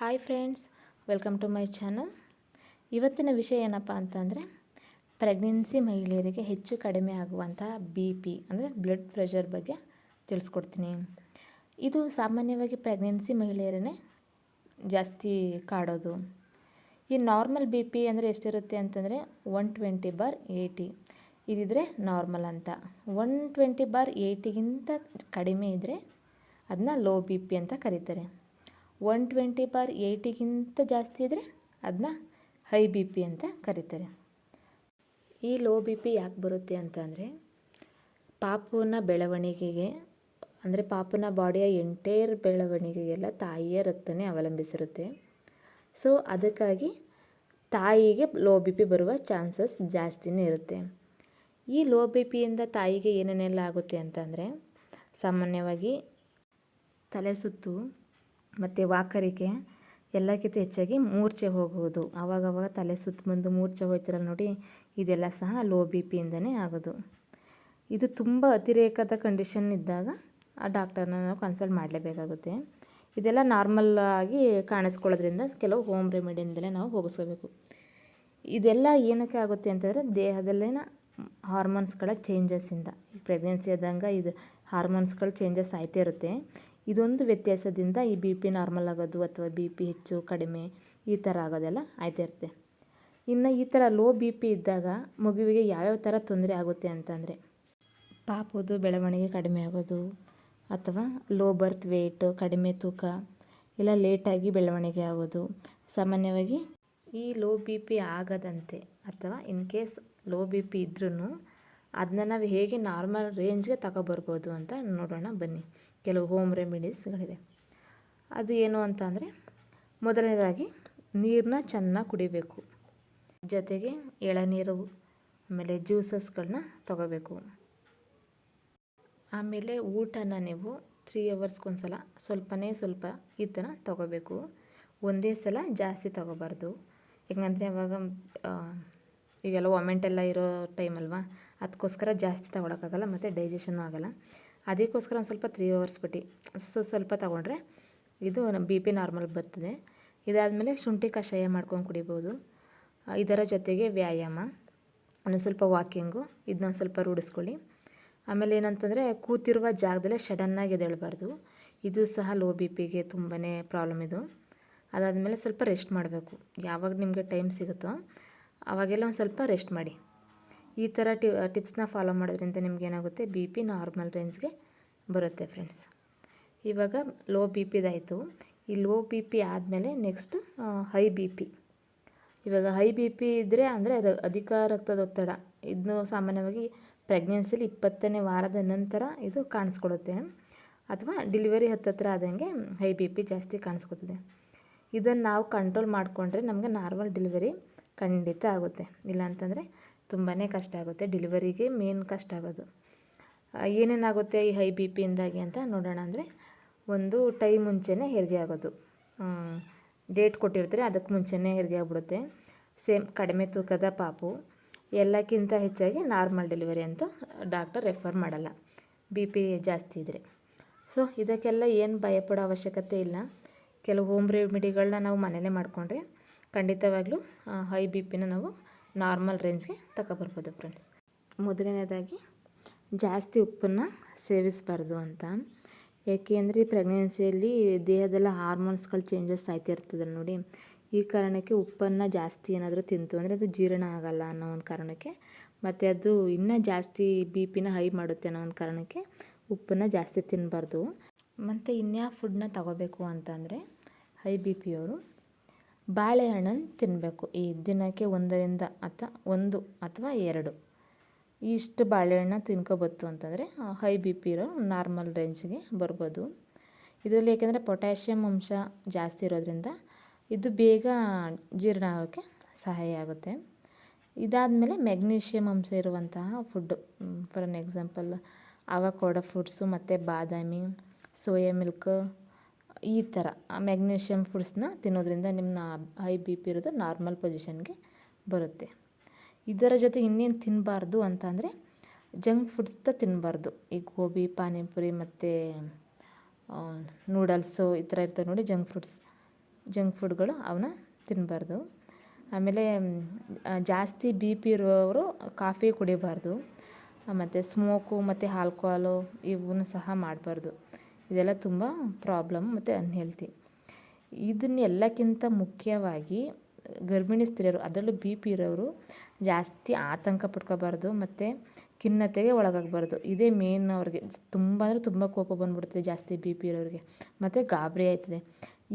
Hi friends welcome to my channel ಇವತ್ತಿನ ವಿಷಯ ಏನಪ್ಪ ಅಂತಂದರೆ ಪ್ರೆಗ್ನೆನ್ಸಿ ಮಹಿಳೆಯರಿಗೆ ಹೆಚ್ಚು ಕಡಿಮೆ ಆಗುವಂಥ ಬಿ ಪಿ ಅಂದರೆ ಬ್ಲಡ್ ಪ್ರೆಷರ್ ಬಗ್ಗೆ ತಿಳಿಸ್ಕೊಡ್ತೀನಿ. ಇದು ಸಾಮಾನ್ಯವಾಗಿ ಪ್ರೆಗ್ನೆನ್ಸಿ ಮಹಿಳೆಯರನ್ನೇ ಜಾಸ್ತಿ ಕಾಡೋದು. ಈ ನಾರ್ಮಲ್ ಬಿ ಪಿ ಅಂದರೆ ಎಷ್ಟಿರುತ್ತೆ ಅಂತಂದರೆ ಒನ್ ಟ್ವೆಂಟಿ ಬಾರ್ ಏಯ್ಟಿ ಇದಿದ್ರೆ ನಾರ್ಮಲ್ ಅಂತ. ಒನ್ ಟ್ವೆಂಟಿ ಬಾರ್ ಏಯ್ಟಿಗಿಂತ ಕಡಿಮೆ ಇದ್ದರೆ ಅದನ್ನ ಲೋ ಬಿ ಪಿ ಅಂತ ಕರೀತಾರೆ. ಒನ್ ಟ್ವೆಂಟಿ ಬಾರ್ ಏಯ್ಟಿಗಿಂತ ಜಾಸ್ತಿ ಇದ್ದರೆ ಅದನ್ನ ಹೈ ಬಿ ಪಿ ಅಂತ ಕರೀತಾರೆ. ಈ ಲೋ ಬಿ ಪಿ ಯಾಕೆ ಬರುತ್ತೆ ಅಂತಂದರೆ ಪಾಪುನ ಬೆಳವಣಿಗೆಗೆ, ಅಂದರೆ ಪಾಪುನ ಬಾಡಿಯ ಎಂಟೈರ್ ಬೆಳವಣಿಗೆಗೆಲ್ಲ ತಾಯಿಯ ರಕ್ತನೇ ಅವಲಂಬಿಸಿರುತ್ತೆ. ಸೊ ಅದಕ್ಕಾಗಿ ತಾಯಿಗೆ ಲೋ ಬಿ ಪಿ ಬರುವ ಚಾನ್ಸಸ್ ಜಾಸ್ತಿನೇ ಇರುತ್ತೆ. ಈ ಲೋ ಬಿ ಪಿಯಿಂದ ತಾಯಿಗೆ ಏನೇನೆಲ್ಲ ಆಗುತ್ತೆ ಅಂತಂದರೆ ಸಾಮಾನ್ಯವಾಗಿ ತಲೆ ಸುತ್ತು ಮತ್ತು ವಾಕರಿಕೆ ಎಲ್ಲಕ್ಕಿಂತ ಹೆಚ್ಚಾಗಿ ಮೂರ್ಛೆ ಹೋಗುವುದು. ಆವಾಗವಾಗ ತಲೆ ಸುತ್ತ ಬಂದು ಮೂರ್ಛೆ ಹೋಗ್ತಿರಲ್ಲ ನೋಡಿ, ಇದೆಲ್ಲ ಸಹ ಲೋ ಬಿ ಪಿಯಿಂದನೇ ಆಗೋದು. ಇದು ತುಂಬ ಅತಿರೇಕದ ಕಂಡೀಷನ್ ಇದ್ದಾಗ ಆ ಡಾಕ್ಟರ್ನ ನಾವು ಕನ್ಸಲ್ಟ್ ಮಾಡಲೇಬೇಕಾಗುತ್ತೆ. ಇದೆಲ್ಲ ನಾರ್ಮಲ್ ಆಗಿ ಕಾಣಿಸ್ಕೊಳ್ಳೋದ್ರಿಂದ ಕೆಲವು ಹೋಮ್ ರೆಮಿಡಿಯಿಂದಲೇ ನಾವು ಹೋಗಿಸ್ಕೋಬೇಕು. ಇದೆಲ್ಲ ಏನಕ್ಕೆ ಆಗುತ್ತೆ ಅಂತಂದರೆ, ದೇಹದಲ್ಲಿನ ಹಾರ್ಮೋನ್ಸ್ಗಳ ಚೇಂಜಸ್ಸಿಂದ ಪ್ರೆಗ್ನೆನ್ಸಿ ಆದಂಗೆ ಇದು ಹಾರ್ಮೋನ್ಸ್ಗಳು ಚೇಂಜಸ್ ಆಯ್ತೇ ಇರುತ್ತೆ ಇದೊಂದು ವ್ಯತ್ಯಾಸದಿಂದ ಈ ಬಿ ಪಿ ನಾರ್ಮಲ್ ಆಗೋದು ಅಥವಾ ಬಿ ಪಿ ಹೆಚ್ಚು ಕಡಿಮೆ ಈ ಥರ ಆಗೋದೆಲ್ಲ ಆಯ್ತಾ ಇರುತ್ತೆ. ಇನ್ನು ಈ ಥರ ಲೋ ಬಿ ಪಿ ಇದ್ದಾಗ ಮಗುವಿಗೆ ಯಾವ್ಯಾವ ಥರ ತೊಂದರೆ ಆಗುತ್ತೆ ಅಂತಂದರೆ ಪಾಪದು ಬೆಳವಣಿಗೆ ಕಡಿಮೆ ಆಗೋದು ಅಥವಾ ಲೋ ಬರ್ತ್ ವೇಟ್ ಕಡಿಮೆ ತೂಕ, ಇಲ್ಲ ಲೇಟಾಗಿ ಬೆಳವಣಿಗೆ ಆಗೋದು, ಸಾಮಾನ್ಯವಾಗಿ ಈ ಲೋ ಬಿ ಪಿ ಆಗದಂತೆ ಅಥವಾ in case low B P ಇದ್ರೂ ಅದನ್ನ ನಾವು ಹೇಗೆ ನಾರ್ಮಲ್ ರೇಂಜ್ಗೆ ತಗೊಬರ್ಬೋದು ಅಂತ ನೋಡೋಣ ಬನ್ನಿ. ಕೆಲವು ಹೋಮ್ ರೆಮಿಡೀಸ್ಗಳಿವೆ ಅದು ಏನು ಅಂತ ಅಂದರೆ, ಮೊದಲನೇದಾಗಿ ನೀರನ್ನ ಚೆನ್ನಾಗಿ ಕುಡಿಬೇಕು. ಜೊತೆಗೆ ಎಳನೀರು, ಆಮೇಲೆ ಜ್ಯೂಸಸ್ಗಳನ್ನ ತಗೋಬೇಕು. ಆಮೇಲೆ ಊಟನ ನೀವು ತ್ರೀ ಅವರ್ಸ್ಗೊಂದು ಸಲ ಸ್ವಲ್ಪನೇ ಸ್ವಲ್ಪ ಈ ಥರ ತೊಗೋಬೇಕು. ಒಂದೇ ಸಲ ಜಾಸ್ತಿ ತಗೋಬಾರ್ದು. ಹೆಂಗಂದರೆ ಅವಾಗ ಈಗೆಲ್ಲ ವಾಮೆಂಟೆಲ್ಲ ಇರೋ ಟೈಮ್ ಅಲ್ವಾ? ಅದಕ್ಕೋಸ್ಕರ ಜಾಸ್ತಿ ತೊಗೊಳಕ್ಕಾಗಲ್ಲ, ಮತ್ತು ಡೈಜೆಷನ್ನು ಆಗೋಲ್ಲ. ಅದಕ್ಕೋಸ್ಕರ ಒಂದು ಸ್ವಲ್ಪ ತ್ರೀ ಅವರ್ಸ್ ಬಿಟ್ಟು, ಸೊ, ಸ್ವಲ್ಪ ತೊಗೊಂಡ್ರೆ ಇದು ಬಿ ಪಿ ನಾರ್ಮಲ್ ಬರ್ತದೆ. ಇದಾದಮೇಲೆ ಶುಂಠಿ ಕಷಾಯ ಮಾಡ್ಕೊಂಡು ಕುಡಿಬೋದು. ಇದರ ಜೊತೆಗೆ ವ್ಯಾಯಾಮ ಒಂದು ಸ್ವಲ್ಪ ವಾಕಿಂಗು ಇದನ್ನ ಸ್ವಲ್ಪ ರೂಢಿಸ್ಕೊಳ್ಳಿ. ಆಮೇಲೆ ಏನಂತಂದರೆ ಕೂತಿರುವ ಜಾಗದಲ್ಲೇ ಸಡನ್ನಾಗಿ ಎದ್ದೇಳಬಾರ್ದು. ಇದು ಸಹ ಲೋ ಬಿ ಪಿಗೆ ತುಂಬಾ ಪ್ರಾಬ್ಲಮ್ ಇದು. ಅದಾದಮೇಲೆ ಸ್ವಲ್ಪ ರೆಸ್ಟ್ ಮಾಡಬೇಕು. ಯಾವಾಗ ನಿಮಗೆ ಟೈಮ್ ಸಿಗುತ್ತೋ ಆವಾಗೆಲ್ಲ ಒಂದು ಸ್ವಲ್ಪ ರೆಸ್ಟ್ ಮಾಡಿ. ಈ ಥರ ಟಿ, ಟಿಪ್ಸ್ನ ಫಾಲೋ ಮಾಡೋದ್ರಿಂದ ನಿಮ್ಗೆ ಏನಾಗುತ್ತೆ? ಬಿ ಪಿ ನಾರ್ಮಲ್ ರೇಂಜ್ಗೆ ಬರುತ್ತೆ ಫ್ರೆಂಡ್ಸ್. ಇವಾಗ ಲೋ ಬಿ ಪಿದಾಯಿತು ಈ ಲೋ ಬಿ ಪಿ ಆದಮೇಲೆ ನೆಕ್ಸ್ಟು ಹೈ ಬಿ ಪಿ. ಇವಾಗ ಹೈ ಬಿ ಪಿ ಇದ್ದರೆ ಅಂದರೆ ಅಧಿಕ ರಕ್ತದೊತ್ತಡ ಇದನ್ನು ಸಾಮಾನ್ಯವಾಗಿ ಪ್ರೆಗ್ನೆನ್ಸಿಲಿ ಇಪ್ಪತ್ತನೇ ವಾರದ ನಂತರ ಇದು ಕಾಣಿಸ್ಕೊಡುತ್ತೆ ಅಥವಾ ಡಿಲಿವರಿ ಹತ್ತತ್ರ ಆದಂಗೆ ಹೈ ಬಿ ಪಿ ಜಾಸ್ತಿ ಕಾಣಿಸ್ಕೊತದೆ. ಇದನ್ನು ನಾವು ಕಂಟ್ರೋಲ್ ಮಾಡಿಕೊಂಡ್ರೆ ನಮಗೆ ನಾರ್ಮಲ್ ಡೆಲಿವರಿ ಖಂಡಿತ ಆಗುತ್ತೆ. ಇಲ್ಲಾಂತಂದರೆ ತುಂಬಾ ಕಷ್ಟ ಆಗುತ್ತೆ. ಡೆಲಿವರಿಗೆ ಮೇನ್ ಕಷ್ಟ ಆಗೋದು. ಏನೇನಾಗುತ್ತೆ ಈ ಹೈ ಬಿ ಪಿಯಿಂದಾಗಿ ಅಂತ ನೋಡೋಣ ಅಂದರೆ ಒಂದು ಟೈಮ್ ಮುಂಚೆನೇ ಹೆರಿಗೆ ಆಗೋದು. ಡೇಟ್ ಕೊಟ್ಟಿರ್ತಾರೆ, ಅದಕ್ಕೆ ಮುಂಚೆನೇ ಹೆರಿಗೆ ಆಗ್ಬಿಡುತ್ತೆ. ಸೇಮ್ ಕಡಿಮೆ ತೂಕದ ಪಾಪು, ಎಲ್ಲಕ್ಕಿಂತ ಹೆಚ್ಚಾಗಿ ನಾರ್ಮಲ್ ಡೆಲಿವರಿ ಅಂತ ಡಾಕ್ಟರ್ ರೆಫರ್ ಮಾಡಲ್ಲ. ಬಿ ಪಿ ಜಾಸ್ತಿ ಇದ್ದರೆ ಸೊ, ಇದಕ್ಕೆಲ್ಲ ಏನು ಭಯಪಡೋ ಅವಶ್ಯಕತೆ ಇಲ್ಲ. ಕೆಲವು ಹೋಮ್ ರೆಮಿಡಿಗಳನ್ನ ನಾವು ಮನೇಲೇ ಮಾಡಿಕೊಂಡ್ರೆ ಖಂಡಿತವಾಗ್ಲೂ ಹೈ ಬಿ ಪಿನ ನಾವು ನಾರ್ಮಲ್ ರೇಂಜ್ಗೆ ತಗೊಬರ್ಬೋದು ಫ್ರೆಂಡ್ಸ್. ಮೊದಲನೇದಾಗಿ ಜಾಸ್ತಿ ಉಪ್ಪನ್ನು ಸೇವಿಸಬಾರ್ದು ಅಂತ. ಯಾಕೆ ಅಂದರೆ ಪ್ರೆಗ್ನೆನ್ಸಿಯಲ್ಲಿ ದೇಹದೆಲ್ಲ ಹಾರ್ಮೋನ್ಸ್ಗಳು ಚೇಂಜಸ್ ಆಯ್ತಿರ್ತದೆ ನೋಡಿ. ಈ ಕಾರಣಕ್ಕೆ ಉಪ್ಪನ್ನು ಜಾಸ್ತಿ ಏನಾದರೂ ತಿಂತು ಅಂದರೆ ಅದು ಜೀರ್ಣ ಆಗಲ್ಲ ಅನ್ನೋ ಒಂದು ಕಾರಣಕ್ಕೆ. ಮತ್ತು ಅದು ಇನ್ನೂ ಜಾಸ್ತಿ ಬಿ ಪಿನ ಹೈ ಮಾಡುತ್ತೆ ಅನ್ನೋ ಒಂದು ಕಾರಣಕ್ಕೆ ಉಪ್ಪನ್ನು ಜಾಸ್ತಿ ತಿನ್ನಬಾರ್ದು ಮತ್ತು ಇನ್ಯಾವ ಫುಡ್ನ ತಗೋಬೇಕು ಅಂತಂದರೆ ಹೈ ಬಿ ಪಿಯವರು ಬಾಳೆಹಣ್ಣನ್ನು ತಿನ್ನಬೇಕು ಈ ದಿನಕ್ಕೆ ಒಂದರಿಂದ ಅಥ ಒಂದು ಅಥವಾ ಎರಡು. ಇಷ್ಟು ಬಾಳೆಹಣ್ಣು ತಿನ್ಕೋಬತ್ತು ಅಂತಂದರೆ ಹೈ ಬಿ ಪಿ ಇರೋ ನಾರ್ಮಲ್ ರೇಂಜ್ಗೆ ಬರ್ಬೋದು. ಇದರಲ್ಲಿ ಏಕೆಂದರೆ ಪೊಟ್ಯಾಷಿಯಮ್ ಅಂಶ ಜಾಸ್ತಿ ಇರೋದ್ರಿಂದ ಇದು ಬೇಗ ಜೀರ್ಣ ಆಗೋಕ್ಕೆ ಸಹಾಯ ಆಗುತ್ತೆ. ಇದಾದಮೇಲೆ ಮೆಗ್ನೀಷಿಯಮ್ ಅಂಶ ಇರುವಂತಹ food for an example, avocado fruits ಮತ್ತು ಬಾದಾಮಿ, ಸೋಯಾ ಮಿಲ್ಕ್ ಈ ಥರ ಮ್ಯಾಗ್ನೀಷಿಯಮ್ ಫುಡ್ಸ್ನ ತಿನ್ನೋದ್ರಿಂದ ನಿಮ್ಮ ಹೈ ಬಿ ಪಿ ಇರೋದು ನಾರ್ಮಲ್ ಪೊಸಿಷನ್ಗೆ ಬರುತ್ತೆ. ಇದರ ಜೊತೆ ಇನ್ನೇನು ತಿನ್ನಬಾರ್ದು ಅಂತಂದರೆ ಜಂಕ್ ಫುಡ್ಸ್ನ ತಿನ್ನಬಾರ್ದು ಈ ಗೋಬಿ, ಪಾನಿಪುರಿ ಮತ್ತು ನೂಡಲ್ಸು ಈ ಥರ ಇರ್ತವೆ ನೋಡಿ ಜಂಕ್ ಫುಡ್ಸ್. ಜಂಕ್ ಫುಡ್ಗಳು ಅವನ್ನ ತಿನ್ನಬಾರ್ದು ಆಮೇಲೆ ಜಾಸ್ತಿ ಬಿ ಪಿ ಇರುವವರು ಕಾಫಿ ಕುಡಿಬಾರ್ದು. ಮತ್ತು ಸ್ಮೋಕು ಮತ್ತು ಆಲ್ಕೋಹಾಲು ಇವನ್ನೂ ಸಹ ಮಾಡಬಾರ್ದು. ಇದೆಲ್ಲ ತುಂಬ ಪ್ರಾಬ್ಲಮ್ ಮತ್ತು ಅನ್ಹೆಲ್ತಿ ಇದನ್ನೆಲ್ಲಕ್ಕಿಂತ ಮುಖ್ಯವಾಗಿ ಗರ್ಭಿಣಿ ಸ್ತ್ರೀಯರು, ಅದರಲ್ಲೂ ಬಿ ಪಿ ಇರೋರು ಜಾಸ್ತಿ ಆತಂಕ ಪಡ್ಕೋಬಾರ್ದು ಮತ್ತು ಖಿನ್ನತೆಗೆ ಒಳಗಾಗಬಾರ್ದು. ಇದೇ ಮೇನ್ ಅವ್ರಿಗೆ. ತುಂಬ ಅಂದರೆ ತುಂಬ ಕೋಪ ಬಂದ್ಬಿಡುತ್ತೆ ಜಾಸ್ತಿ ಬಿ ಪಿ ಇರೋರಿಗೆ. ಮತ್ತು ಗಾಬರಿ ಆಯ್ತದೆ.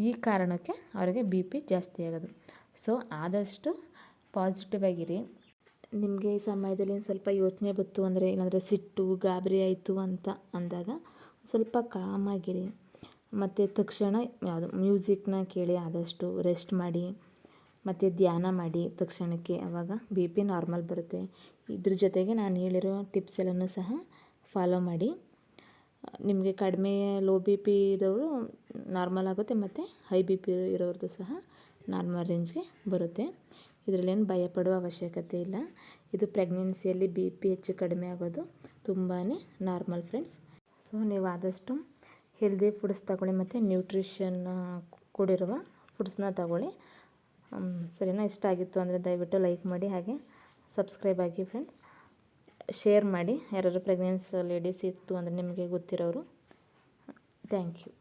ಈ ಕಾರಣಕ್ಕೆ ಅವರಿಗೆ ಬಿ ಪಿ ಜಾಸ್ತಿ ಆಗೋದು. ಸೊ ಆದಷ್ಟು ಪಾಸಿಟಿವ್ ಆಗಿರಿ. ನಿಮಗೆ ಈ ಸಮಯದಲ್ಲಿ ಸ್ವಲ್ಪ ಯೋಚನೆ ಬಂತು ಅಂದರೆ ಏನಾದರೂ ಸಿಟ್ಟು, ಗಾಬರಿ ಆಯಿತು ಅಂತ ಅಂದಾಗ ಸ್ವಲ್ಪ ಕಾಮಾಗಿರಿ ಮತ್ತು ತಕ್ಷಣ ಯಾವುದು ಮ್ಯೂಸಿಕ್ನ ಕೇಳಿ ಆದಷ್ಟು ರೆಸ್ಟ್ ಮಾಡಿ, ಮತ್ತು ಧ್ಯಾನ ಮಾಡಿ ತಕ್ಷಣಕ್ಕೆ ಆವಾಗ ಬಿ ಪಿ ನಾರ್ಮಲ್ ಬರುತ್ತೆ. ಇದ್ರ ಜೊತೆಗೆ ನಾನು ಹೇಳಿರೋ ಟಿಪ್ಸ್ ಎಲ್ಲನೂ ಸಹ ಫಾಲೋ ಮಾಡಿ. ನಿಮಗೆ ಕಡಿಮೆ ಲೋ ಬಿ ಪಿ ಇರೋರು ನಾರ್ಮಲ್ ಆಗುತ್ತೆ, ಮತ್ತು ಹೈ ಬಿ ಪಿ ಇರೋರ್ದು ಸಹ ನಾರ್ಮಲ್ ರೇಂಜ್ಗೆ ಬರುತ್ತೆ. ಇದರಲ್ಲೇನು ಭಯಪಡುವ ಅವಶ್ಯಕತೆ ಇಲ್ಲ. ಇದು ಪ್ರೆಗ್ನೆನ್ಸಿಯಲ್ಲಿ ಬಿ ಪಿ ಹೆಚ್ಚು ಕಡಿಮೆ ಆಗೋದು ತುಂಬಾ ನಾರ್ಮಲ್ ಫ್ರೆಂಡ್ಸ್ ಸೊ ನೀವು ಆದಷ್ಟು ಹೆಲ್ದಿ ಫುಡ್ಸ್ ತಗೊಳ್ಳಿ ಮತ್ತು ನ್ಯೂಟ್ರಿಷನ್ ಕೂಡಿರುವ ಫುಡ್ಸ್ನ ತಗೊಳ್ಳಿ. ಸರಿನಾ? ಇಷ್ಟ ಆಗಿತ್ತು ಅಂದರೆ ದಯವಿಟ್ಟು ಲೈಕ್ ಮಾಡಿ ಹಾಗೆ ಸಬ್ಸ್ಕ್ರೈಬ್ ಆಗಿ ಫ್ರೆಂಡ್ಸ್ ಶೇರ್ ಮಾಡಿ. ಯಾರಾದರೂ ಪ್ರೆಗ್ನೆನ್ಸ್ ಲೇಡೀಸ್ ಇತ್ತು ಅಂದರೆ ನಿಮಗೆ ಗೊತ್ತಿರೋರು. Thank you